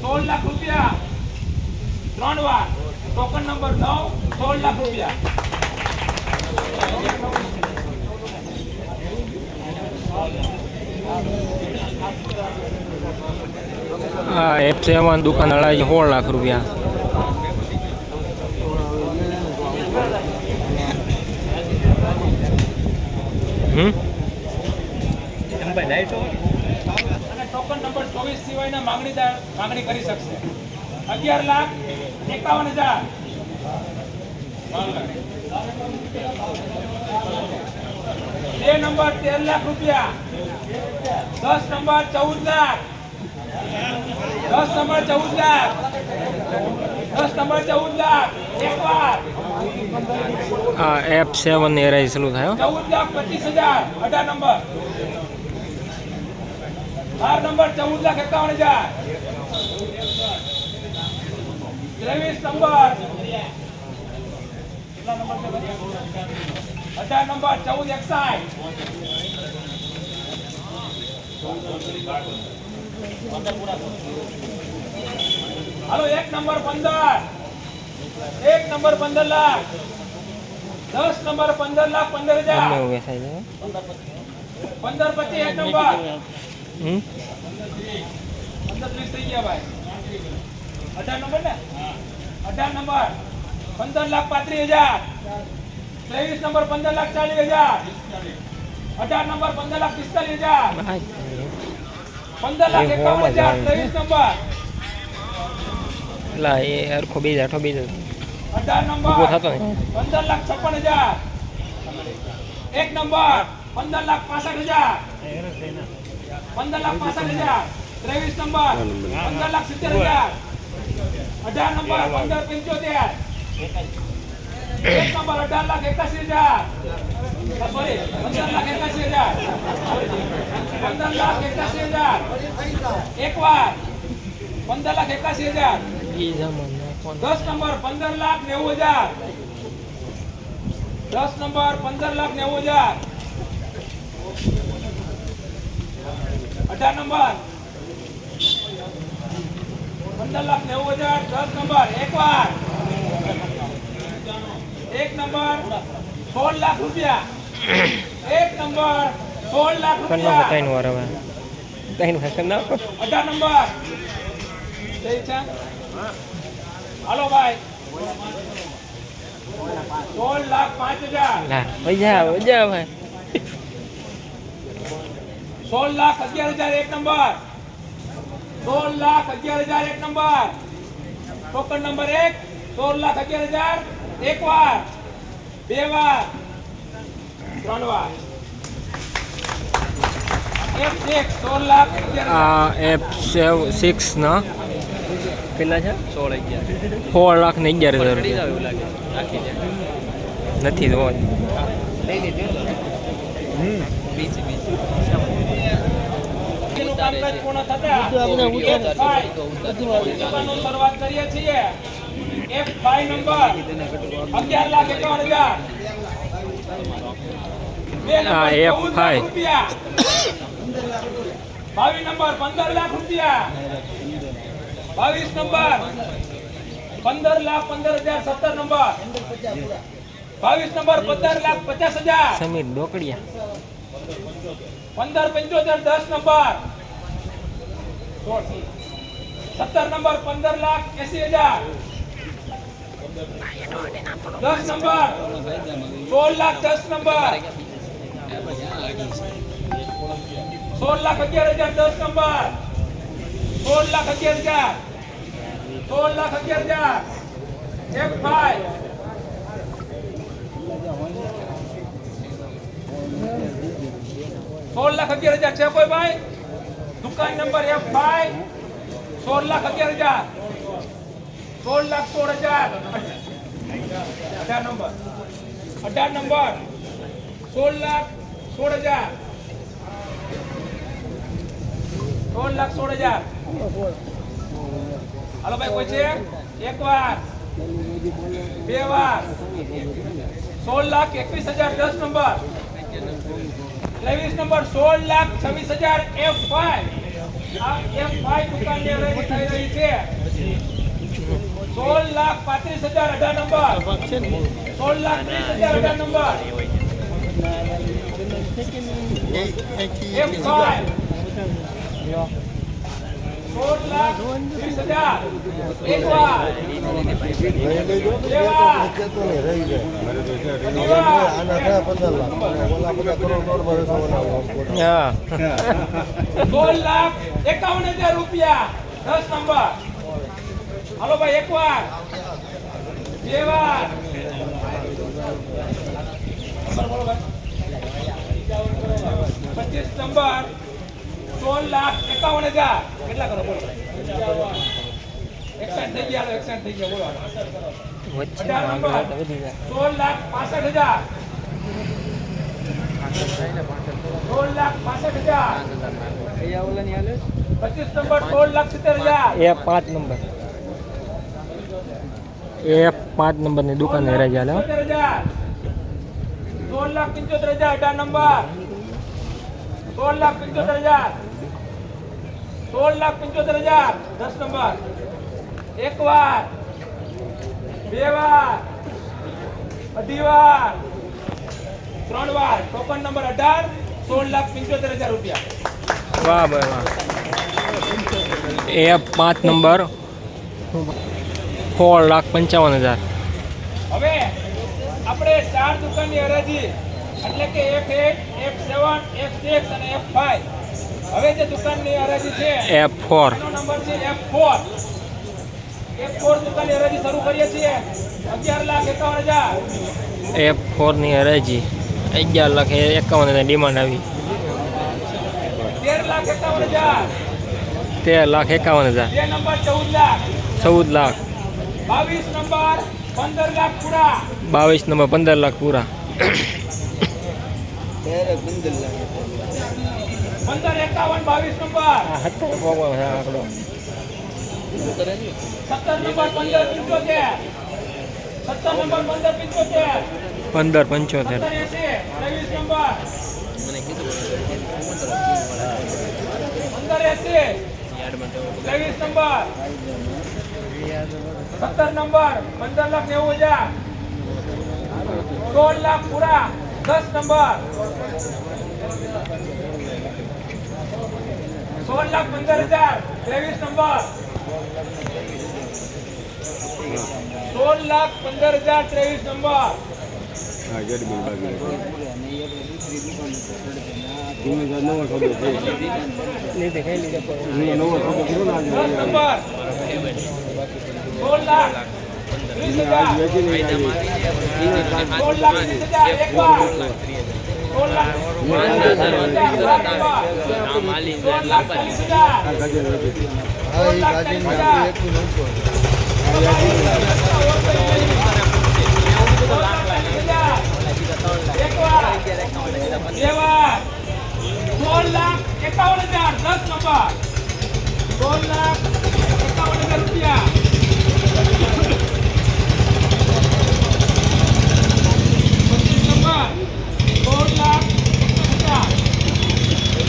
સોળ લાખ રૂપિયા. ત્રણ વાર. ટોકન નંબર નવ, સોળ લાખ રૂપિયા. એફ સેવન દુકાન અડાઈ સોળ લાખ રૂપિયા. હમ? અને ટોકન નંબર ચોવીસ સિવાયના માંગણીદાર માંગણી કરી શકશે. અગિયાર લાખ એકાવન હજાર. બે નંબર તેર લાખ રૂપિયા. દસ નંબર ચૌદ લાખ. દસ નંબર ચૌદ લાખ. દસ નંબર ચૌદ લાખ. એક વાર આ એફ સેવન એરાઈ ચાલુ થાય. ચૌદ લાખ પચીસ હજાર. અઢાર નંબર. બાર નંબર ચૌદ લાખ એકાવન હજાર ત્રેવીસ નંબર? અઢાર નંબર, ચૌદ એકસાઠ. હાલો, એક નંબર પંદર. એક નંબર પંદર લાખ. દસ નંબર પંદર લાખ પંદર હજાર. પંદર પચીસ એક નંબર. હમ? પંદર ત્રીસ થઈ ગયા ભાઈ. અઢાર નંબર ને? અઢાર નંબર. પંદર લાખ પાંત્રીસ હજાર. ત્રેવીસ નંબર પંદર લાખ ચાલીસ હજાર. અઢાર નંબર પંદર લાખ પિસ્તાલીસ હજાર. પંદર લાખ એકાવન હજાર. ત્રેવીસ નંબર. એટલે એ હરખો બીજા અઠો બીજો. અઢાર નંબર. થતો પંદર લાખ છપ્પન હજાર. એક નંબર. પંદર લાખ પાસઠ હજાર. પંદર લાખ પાસઠ હજાર. ત્રેવીસ નંબર. પંદર લાખ સિત્તેર હજાર. અઢાર નંબર પંદર પંચોતેર. એક નંબર અઢાર લાખ એકાસી હજાર. સોરી પંદર લાખ એકાસી હજાર. પંદર લાખ એકાસી હજાર. એક વાર. પંદર લાખ એકાસી હજાર. દસ નંબર પંદર લાખ નેવું હજાર. દસ નંબર પંદર લાખ નેવું હજાર. અઢાર નંબર પંદર લાખ નેવું હજાર દસ નંબર એક વાર એક નંબર સોળ લાખ રૂપિયા એક નંબર સોળ લાખ કરી નાખો રૂપિયા ત્રણ વાર હવે ત્રણ વાર કરી નાખો અઢાર નંબર ઠીક છે હાલો ભાઈ સોળ લાખ પાંચ હજાર ના મજા મજા આવે સોળ લાખ અગિયાર હજાર એક નંબર સોળ લાખ અગિયાર હજાર એક નંબર ટોકન નંબર એક સોળ લાખ અગિયાર હજાર એક વાર બે વાર ત્રણ વાર એક એક સોળ લાખ અગિયાર હજાર. આ એફ સેવ સિક્સ ના કેટલા છે સોળ અગિયાર સોળ લાખ ને અગિયાર હજાર રૂપિયા નથી તો એનું કામકાજ પૂર્ણ થતા. શરૂઆત કરીએ છીએ. F5 નંબર અગિયાર લાખ એકાવન હજાર. બે નંબર લાખ રૂપિયા. બાવીસ નંબર પંદર લાખ રૂપિયા. બાવીસ નંબર પંદર લાખ પંદર હજાર સત્તર નંબર. બાવીસ નંબર પંદર લાખ પચાસ હજાર. સમીર ડોકડિયા. પંદર પંચોતેર દસ નંબર. સત્તર નંબર પંદર લાખ એસી હજાર દસ નંબર સોળ લાખ દસ નંબર સોળ લાખ અગિયાર હજાર દસ નંબર સોળ લાખ અગિયાર હજાર સોળ લાખ અગિયાર હજાર એક ફાઈવ સોળ લાખ અગિયાર હજાર છે કોઈ ભાઈ દુકાન નંબર એફ ફાઈવ સોળ લાખ અગિયાર હજાર. સોળ લાખ સોળ હજાર. અઢાર નંબર. અઢાર નંબર. સોળ લાખ સોળ હજાર. સોળ લાખ સોળ હજાર. હાલો ભાઈ, કોઈ છે? એક વાર. બે વાર. સોળ લાખ એકવીસ હજાર દસ નંબર. ત્રેવીસ નંબર સોળ લાખ છવ્વીસ હજાર એફ ફાઈવ. આ એફ ફાઈવ દુકાનની હરાજી થઈ રહી છે. સોળ લાખ પાંત્રીસ હજાર અઢાર નંબર. સોળ લાખ ત્રીસ હજાર અઢાર નંબર. F five. સોળ લાખ લાખ એકાવન હજાર રૂપિયા દસ નંબર હાલો ભાઈ એકવાર બે. પચીસ નંબર સોળ લાખ એકાવન હજાર. કેટલા કરો? બોલો. એકસાઠ થઈ ગયા હાલો, થઈ ગયા બોલો. અઢાર નંબર. સોળ લાખ પાસઠ હજાર. સોળ લાખ પાસઠ હજાર. પચીસ નંબર સોળ લાખ સિત્તેર હજાર. એ પાંચ નંબર. એ પાંચ નંબરની દુકાને રહી ગયા સોળ લાખ પંચોતેર હજાર અઢાર નંબર. સોળ લાખ પંચોતેર હજાર. સોળ લાખ પંચોતેર હજાર. દસ નંબર. એક વાર. બે વાર. અઢી વાર. ત્રણ વાર. ટોકન નંબર અઢાર સોળ લાખ પંચોતેર હજાર રૂપિયા. વાહ ભાઈ વાહ. એ પાંચ નંબર. સોળ લાખ પંચાવન હજાર. હવે આપણે ચાર દુકાનની હરાજી. એટલે કે F eight F seven F six અને એફ ફાઈવ હવે જે દુકાનની હરાજી છે એફ ફોર એનો નંબર છે એફ ફોર એફ ફોર દુકાનની હરાજી શરૂ કરીએ છીએ. અગિયાર લાખ એકાવન હજાર. એફ ફોરની હરાજી. અગિયાર લાખ એ એકાવન હજાર ડિમાન્ડ આવી. તેર લાખ એકાવન હજાર. તેર લાખ એકાવન હજાર. બે નંબર ચૌદ લાખ. ચૌદ લાખ. બાવીસ નંબર પંદર લાખ પૂરા. બાવીસ નંબર પંદર લાખ પૂરા. પંદર એકાવન બાવીસ નંબર. આંકડો સત્તર નંબર પંદર પંચોતેર. સત્તર નંબર પંદર પંચોતેર. પંદર પંચોતેર. ત્રેવીસ નંબર. પંદર એસી ત્રેવીસ નંબર. સત્તર નંબર પંદર લાખ નેવું હજાર. સોળ લાખ પૂરા દસ નંબર. સોળ લાખ પંદર હજાર ત્રેવીસ નંબર સોળ લાખ પંદર હજાર ત્રેવીસ નંબર દસ નંબર સોળ લાખ ત્રીસ હજાર સોળ લાખ ત્રીસ હજાર એક વાર એક વાર. બે લાખ એકાવન હજાર દસ નંબર સોળ લાખ એકાવન હજાર રૂપિયા પચીસ નંબર સોળ લાખ પચાસ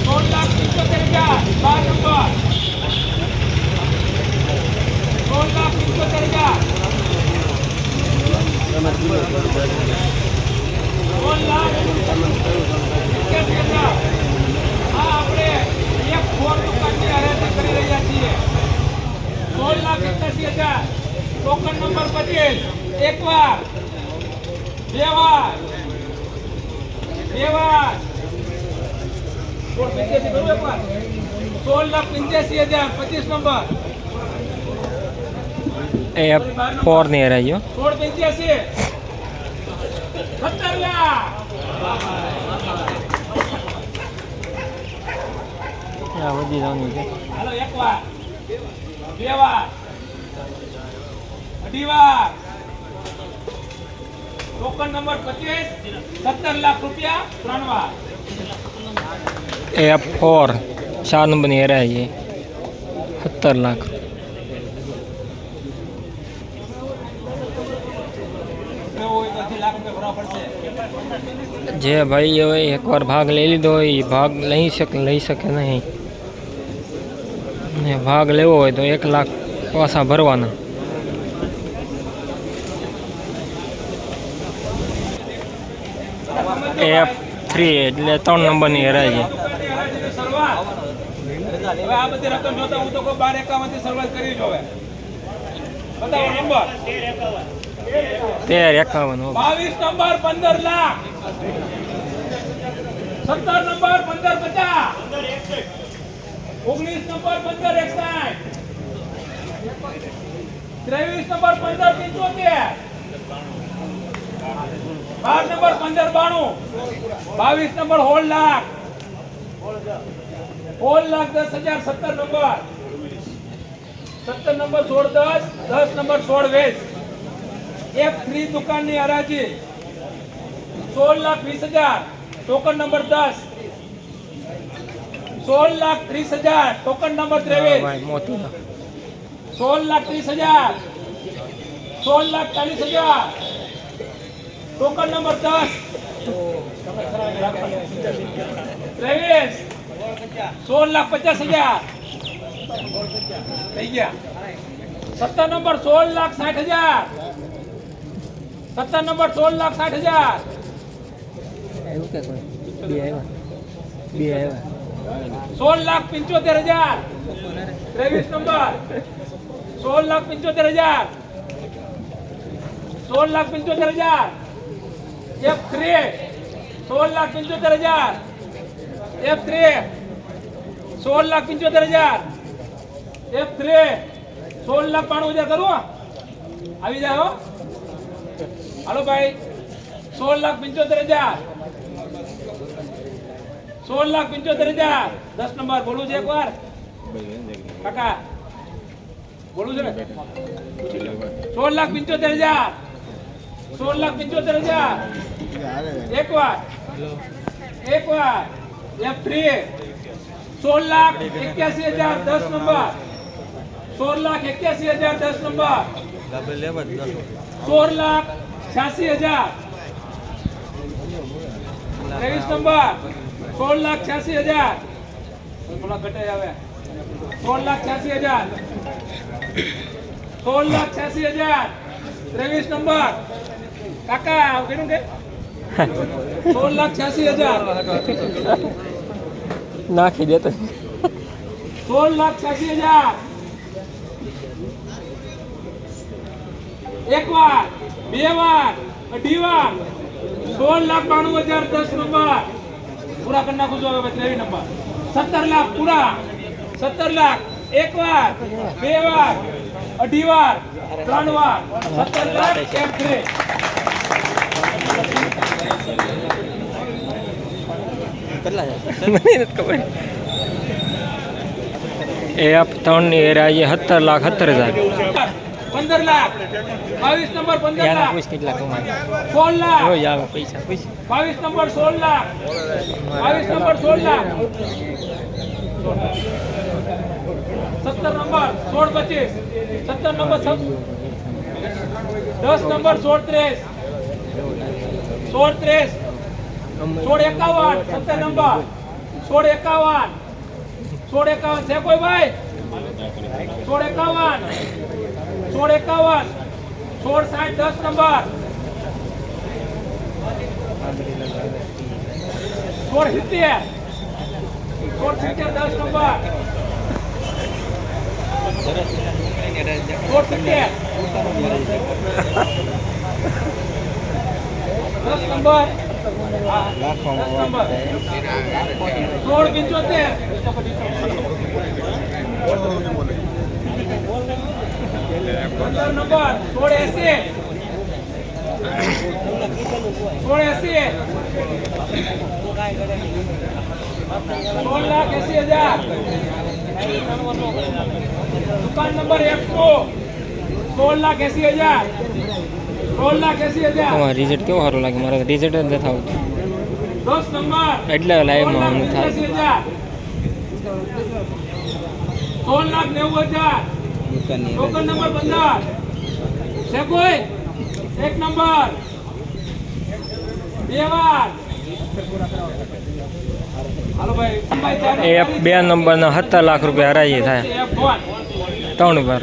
સોળ લાખ પંચોતેર હજાર બાર નંબર સોળ લાખ પંચોતેર હજાર સોળ લાખ એક્યાસી હજાર આ આપણે એક ફોર દુકાનની હરાજી કરી રહ્યા છીએ સોળ લાખ એક્યાસી હજાર ટોકન નંબર પચીસ એક વાર બે વાર બે વાર સોળ પંચ્યાસી કરું એક વાર સોળ લાખ પંચ્યાસી હજાર પચીસ નંબર. એ ફોરની હરાઈ ગયો. સોળ પંચ્યાસી. સત્તર લાખ. વધી જવાનું છે. હાલો એક વાર બે વાર અઢી વાર. ટોકન નંબર પચીસ સત્તર લાખ રૂપિયા ત્રણ વાર એફ ફોર ચાર નંબરની હેરાઈ છે સત્તર લાખ એવું હોય તો અઢી લાખ રૂપિયા ભરવા પડશે જે ભાઈ હવે એકવાર ભાગ લઈ લીધો હોય એ ભાગ લઈ શકે લઈ શકે નહીં ને ભાગ લેવો હોય તો એક લાખ પાછા ભરવાના એફ થ્રી એટલે ત્રણ નંબરની હરાજી. તેર એકાવન બાવીસ નંબર પંદર લાખ. સત્તર નંબર પંદર પચાસ. ઓગણીસ નંબર પંદર એકસાઠ. ત્રેવીસ નંબર પંદર પંચોતેર. બાર નંબર પંદર બાણું. બાવીસ નંબર હોળ લાખ. હોળ લાખ દસ હજાર સત્તર નંબર. સત્તર નંબર સોળ દસ દસ નંબર સોળ વીસ. એક ફ્રી દુકાનની હરાજી. સોળ લાખ વીસ હજાર ટોકન નંબર દસ. સોળ લાખ ત્રીસ હજાર ટોકન નંબર ત્રેવીસ. સોળ લાખ ત્રીસ હજાર સોળ લાખ ચાલીસ હજાર ટોકન નંબર દસ ત્રેવીસ સોળ લાખ પચાસ હજાર થઈ ગયા સત્તર નંબર સોળ લાખ સાઠ હજાર સત્તર નંબર સોળ લાખ સાઠ હજાર આવ્યું કે કોઈ બે આવ્યા બે આવ્યા સોળ લાખ પંચોતેર હજાર ત્રેવીસ નંબર સોળ લાખ પંચોતેર હજાર સોળ લાખ પંચોતેર હજાર એફ થ્રી સોળ લાખ પંચોતેર હજાર. એફ થ્રી સોળ લાખ પંચોતેર હજાર. એફ થ્રી સોળ લાખ બાણું હજાર કરું આવી જાય હાલો ભાઈ. સોળ લાખ પંચોતેર હજાર. સોળ લાખ પંચોતેર હજાર. દસ નંબર, બોલું છે એકવાર. કાકા, બોલું છે ને? સોળ લાખ પંચોતેર હજાર. સોળ લાખ પંચોતેર હજાર. એક વાર એક વાર એફ થ્રી સોળ લાખ એક્યાસી હજાર દસ નંબર. સોળ લાખ એક્યાસી હજાર દસ નંબર. સોળ લાખ છ્યાસી હજાર. ત્રેવીસ નંબર. સોળ લાખ છ્યાસી હજાર. થોડા ઘટે આવે. સોળ લાખ છ્યાસી હજાર. સોળ લાખ છ્યાસી હજાર. ત્રેવીસ નંબર. કાકા કેટલું કે? નાખી દેતો સોળ લાખ છ્યાસી હજાર એક વાર બે વાર અઢી વાર સોળ લાખ બાણું હજાર દસ નંબર પૂરા કરી નાખું છું હવે ત્રેવીસ નંબર. સત્તર લાખ પૂરા. સત્તર લાખ એક વાર બે વાર અઢી વાર ત્રણ વાર સત્તર લાખ એક થ્રી મને નથી ખબર. એફ ત્રણની હરાજી સત્તર લાખ સત્તર હજાર. પંદર લાખ. બાવીસ નંબર પંદર લાખ. પૂછ કેટલા કમાય. સોળ લાખ. રોજ આવે પૈસા પૂછ બાવીસ નંબર સોળ લાખ. બાવીસ નંબર સોળ લાખ. સત્તર નંબર સોળ પચીસ. સત્તર નંબર દસ નંબર સોળ ત્રીસ. સોળ ત્રેસ સોળ એકાવન, સત્તર નંબર. સોળ એકાવન. સોળ એકાવન છે કોઈ ભાઈ? સોળ એકાવન. સોળ એકાવન. સોળ સાઠ, દસ નંબર. સોળ સિત્તેર. સોળ દસ નંબર. સોળ સિત્તેર. દસ નંબર સોળ પંચોતેર. પંદર નંબર. સોળ એસી. સોળ એસી. સોળ લાખ એસી હજાર. દુકાન નંબર એકસો સોળ લાખ એસી હજાર. તમારે રિઝલ્ટ કેવો સારું લાગે? મારે રિઝલ્ટ જ નથી આવતું. એટલે લાઈવમાં આમ થાય સોળ લાખ નેવું હજાર. ટોકન નંબર પંદર. છે કોઈ? એક નંબર. બે વાર. હાલો ભાઈ ભાઈ ચાર એ બે નંબરના સત્તર લાખ રૂપિયા હરાજી થાય. ત્રણ વાર.